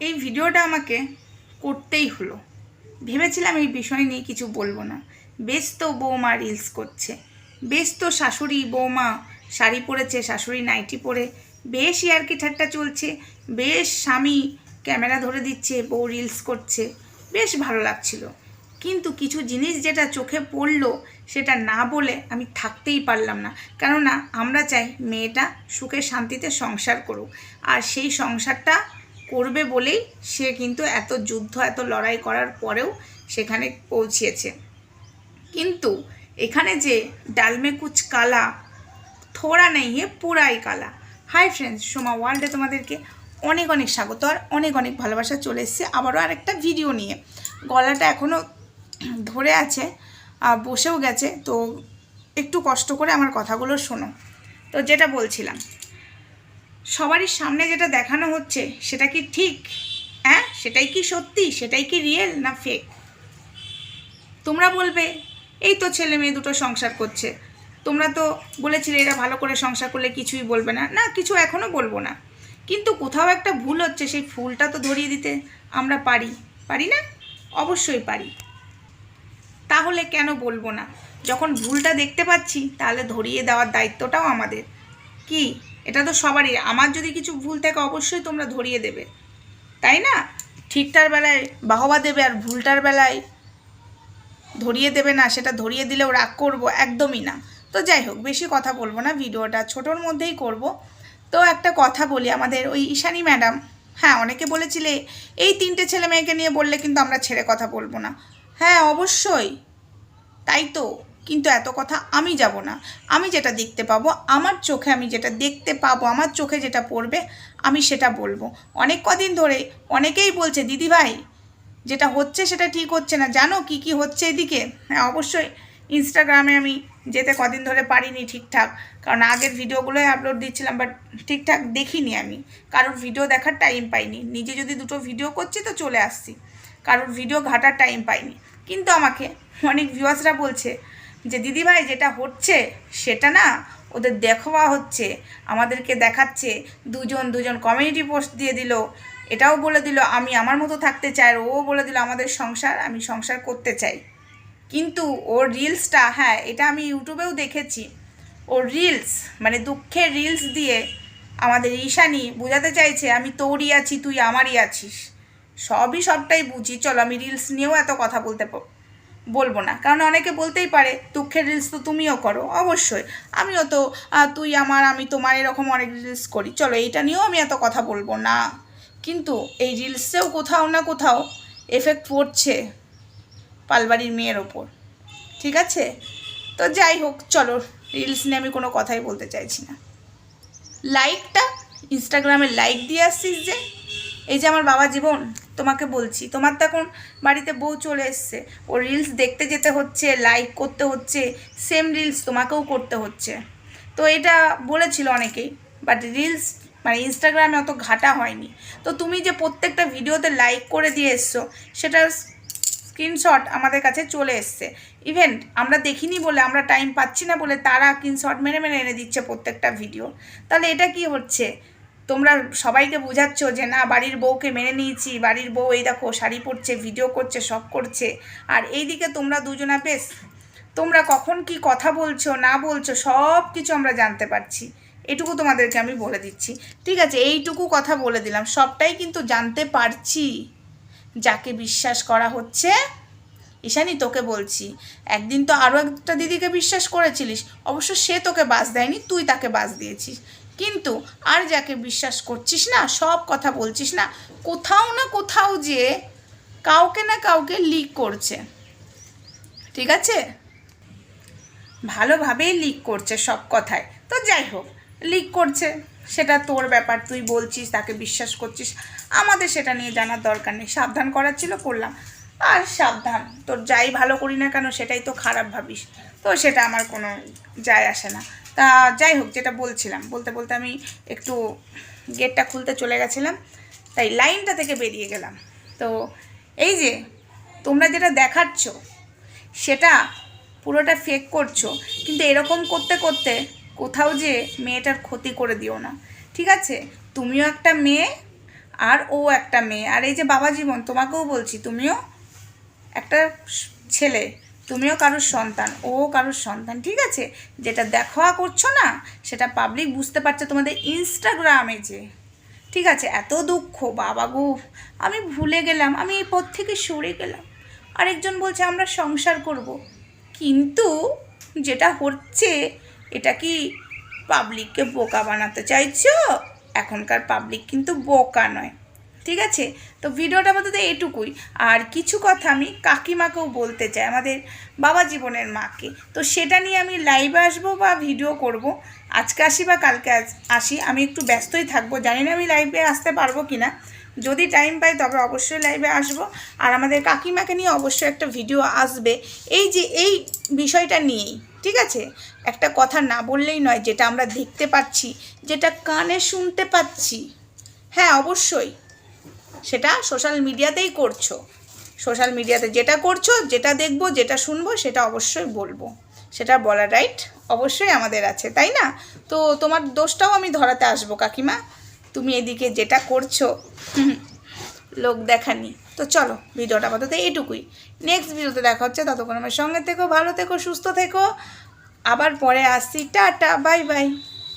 এই ভিডিওটা আমাকে করতেই হলো। ভেবেছিলাম এই বিষয় নিয়ে কিছু বলব না। বেশ তো বৌমা রিলস করছে। বেশ তো শাশুড়ি বৌমা শাড়ি পরেছে, শাশুড়ি নাইটি পরে। বেশ ইয়ার্কি ঠাট্টা চলছে, বেশ স্বামী ক্যামেরা ধরে দিচ্ছে, বউ রিলস করছে। বেশ ভালো লাগছিল। কিন্তু কিছু জিনিস যেটা চোখে পড়ল, সেটা না বলে আমি থাকতেই পারলাম না। কেননা আমরা চাই মেয়েটা সুখে শান্তিতে সংসার করুক। আর সেই সংসারটা করবে বলেই সে কিন্তু এত যুদ্ধ, এত লড়াই করার পরেও সেখানে পৌঁছিয়েছে কিন্তু এখানে যে ডালমে কুচ কালা, থোড়া নেই হে পুরাই কালা। হাই ফ্রেন্ডস সোমা ওয়ার্ল্ডে তোমাদেরকে অনেক অনেক স্বাগত আর অনেক অনেক ভালোবাসা চলে এসছে। আবারও আরেকটা ভিডিও নিয়ে। গলাটা এখনও ধরে আছে বসেও গেছে, তো একটু কষ্ট করে আমার কথাগুলো শোনো। তো যেটা বলছিলাম সবারই সামনে যেটা দেখানো হচ্ছে, সেটা কি ঠিক? হ্যাঁ? সেটাই কি সত্যি? সেটাই কি রিয়েল না ফেক তোমরা বলবে, এই তো ছেলে মেয়ে দুটো সংসার করছে। তোমরা তো বলেছিলে, এরা ভালো করে সংসার করলে কিছুই বলবে না। না, কিছু এখনও বলব না। কিন্তু কোথাও একটা ভুল হচ্ছে, সেই ফুলটা তো ধরিয়ে দিতে আমরা পারি। পারি না? অবশ্যই পারি। তাহলে কেন বলব না? যখন ভুলটা দেখতে পাচ্ছি, তাহলে ধরিয়ে দেওয়ার দায়িত্বটাও আমাদের। কি? এটা তো সবারই। আমার যদি কিছু ভুল থাকে, অবশ্যই তোমরা ধরিয়ে দেবে। তাই না? ঠিকটার বেলায় বাহবা দেবে আর ভুলটার বেলায় ধরিয়ে দেবে না, সেটা ধরিয়ে দিলেও রাগ করব একদমই না। তো যাই হোক, বেশি কথা বলব না, ভিডিওটা ছোটোর মধ্যেই করব। তো একটা কথা বলি, আমাদের ওই ঈশানী ম্যাডাম হ্যাঁ অনেকে বলেছিলে, এই তিনটে ছেলে মেয়েকে নিয়ে বললে কিন্তু আমরা ছেড়ে কথা বলব না। হ্যাঁ অবশ্যই। তাই তো। কিন্তু এত কথা আমি যাব না। আমি যেটা দেখতে পাবো, আমার চোখে আমি যেটা দেখতে পাবো, আমার চোখে যেটা পড়বে, আমি সেটা বলব। অনেক কদিন ধরে অনেকেই বলছে, দিদি ভাই, যেটা হচ্ছে সেটা ঠিক হচ্ছে না। জানো কি কি হচ্ছে এদিকে? হ্যাঁ অবশ্যই ইনস্টাগ্রামে আমি যেতে কদিন ধরে পারিনি ঠিকঠাক। কারণ আগের ভিডিওগুলোই আপলোড দিচ্ছিলাম বাট ঠিকঠাক দেখিনি আমি। কারোর ভিডিও দেখার টাইম পাইনি। নিজে যদি দুটো ভিডিও করছি তো চলে আসছি। কারোর ভিডিও ঘাটার টাইম পাইনি। কিন্তু আমাকে অনেক ভিউয়ার্সরা বলছে যে দিদিভাই যেটা হচ্ছে সেটা না ওদের দেখাওয়া হচ্ছে, আমাদেরকে দেখাচ্ছে, দুজন দুজন কমিউনিটি পোস্ট দিয়ে দিল, এটাও বলে দিল, আমি আমার মতো থাকতে চাই। আর ও বলে দিল, আমাদের সংসার, আমি সংসার করতে চাই। কিন্তু ওর রিলসটা হ্যাঁ এটা আমি ইউটিউবেও দেখেছি, ওর রিলস মানে দুঃখের রিলস দিয়ে আমাদের ঈশানি বোঝাতে চাইছে, আমি তোরই আছি, তুই আমারই আছিস। সবই সবটাই বুঝি, চলো আমি রিলস নিয়েও এত কথা বলতে বলব না। কারণ অনেকে বলতেই পারে, দুঃখের রিলস তো তুমিও করো। অবশ্যই। আমিও তো তুই আমার, আমি তোমার এরকম অনেক রিলস করি। চলো, এইটা নিয়েও আমি এত কথা বলব না। কিন্তু এই রিলসেও কোথাও না কোথাও এফেক্ট পড়ছে পালবাড়ির মেয়ের ওপর। ঠিক আছে? তো যাই হোক, চলো রিলস নিয়ে আমি কোনো কথাই বলতে চাইছি না। লাইকটা ইনস্টাগ্রামে লাইক দিয়ে আসছিস যে এই যে আমার বাবা জীবন, তোমাকে বলছি, তোমার তো এখন বাড়িতে বউ চলে এসছে। ও রিলস দেখতে যেতে হচ্ছে লাইক করতে হচ্ছে সেম রিলস তোমাকেও করতে হচ্ছে। তো এটা বলেছিল অনেকেই বাট রিলস মানে ইনস্টাগ্রামে অত ঘাটা হয়নি। তো তুমি যে প্রত্যেকটা ভিডিওতে লাইক করে দিয়ে এসছো, সেটা স্ক্রিনশট আমাদের কাছে চলে এসছে। ইভেন আমরা দেখিনি বলে, আমরা টাইম পাচ্ছি না বলে তারা স্ক্রিনশট মেরে মেরে এনে দিচ্ছে প্রত্যেকটা ভিডিও তাহলে এটা কি হচ্ছে? তোমরা সবাইকে বোঝাচ্ছ যে না, বাড়ির বউকে মেনে নিয়েছি, বাড়ির বউ এই দেখো শাড়ি পরছে ভিডিও করছে, সব করছে। আর এই দিকে তোমরা দুজনা বেশ, তোমরা কখন কি কথা বলছো, না বলছো, সব কিছু আমরা জানতে পারছি। এটুকু তোমাদেরকে আমি বলে দিচ্ছি। ঠিক আছে, এইটুকু কথা বলে দিলাম। সবটাই কিন্তু জানতে পারছি। যাকে বিশ্বাস করা হচ্ছে, ঈশানি তোকে বলছি, একদিন তো আরও একটা দিদিকে বিশ্বাস করেছিলিস, অবশ্য সে তোকে বাস দেয়নি, তুই তাকে বাস দিয়েছিস। কিন্তু আর যাকে বিশ্বাস করছিস না, সব কথা বলছিস না, কোথাও না কোথাও যে কাউকে না কাউকে লিক করছে। ঠিক আছে? ভালোভাবেই লিক করছে সব কথায়। তো যাই হোক লিক করছে। সেটা তোর ব্যাপার, তুই বলছিস, তাকে বিশ্বাস করছিস। আমাদের সেটা নিয়ে জানার দরকার নেই। সাবধান করার ছিল, করলাম। আর সাবধান। তোর যাই ভালো করি না কেন, সেটাই তো খারাপ ভাবিস। তো সেটা আমার কোনো যায় আসে না। তা যাই হোক, যেটা বলছিলাম, বলতে বলতে আমি একটু গেটটা খুলতে চলে গেছিলাম, তাই লাইনটা থেকে বেরিয়ে গেলাম। তো এই যে, তোমরা যেটা দেখাচ্ছ, সেটা পুরোটা ফেক করছ, কিন্তু এরকম করতে করতে কোথাও যে মেয়েটার ক্ষতি করে দিও না। ঠিক আছে? তুমিও একটা মেয়ে, আর ও একটা মেয়ে। আর এই যে বাবা জীবন তোমাকেও বলছি, তুমিও একটা ছেলে। তুমিও কারোর সন্তান, ও কারোর সন্তান, ঠিক আছে? যেটা দেখা করছ না, সেটা পাবলিক বুঝতে পারছে তোমাদের ইনস্টাগ্রামে যে। ঠিক আছে? এত দুঃখ, বাবা গো, আমি ভুলে গেলাম, আমি এই পথ থেকে সরে গেলাম। আরেকজন বলছে, আমরা সংসার করব। কিন্তু যেটা হচ্ছে, এটা কি পাবলিককে বোকা বানাতে চাইছো? এখনকার পাবলিক কিন্তু বোকা নয়। ঠিক আছে? তো ভিডিওটা আপাতত এটুকুই আর কিছু কথা আমি কাকিমাকেও বলতে চাই, আমাদের বাবা জীবনের মাকে। তো সেটা নিয়ে আমি লাইভে আসব বা ভিডিও করব। আজকে আসি বা কালকে আসি, আমি একটু ব্যস্তই থাকব। জানি না আমি লাইভে আসতে পারব কি না যদি টাইম পাই তবে অবশ্যই লাইভে আসব। আর আমাদের কাকিমাকে নিয়ে অবশ্যই একটা ভিডিও আসবে। এই যে, এই বিষয়টা নিয়েই, ঠিক আছে? একটা কথা না বললেই নয়, যেটা আমরা দেখতে পাচ্ছি, যেটা কানে শুনতে পাচ্ছি। হ্যাঁ অবশ্যই। সেটা সোশ্যাল মিডিয়াতেই করছ। সোশ্যাল মিডিয়াতে যেটা করছ, যেটা দেখব, যেটা শুনব, সেটা অবশ্যই বলব। সেটা বলার রাইট অবশ্যই আমাদের আছে, তাই না? তো তোমার দোষটাও আমি ধরাতে আসব, কাকিমা। তুমি এদিকে যেটা করছ লোক দেখানি। তো চলো, ভিডিওটা আপাতত এটুকুই নেক্সট ভিডিওতে দেখা হচ্ছে, ততক্ষণ আমার সঙ্গে থেকো, ভালো থেকো, সুস্থ থেকো। আবার পরে আসছি, টাটা বাই বাই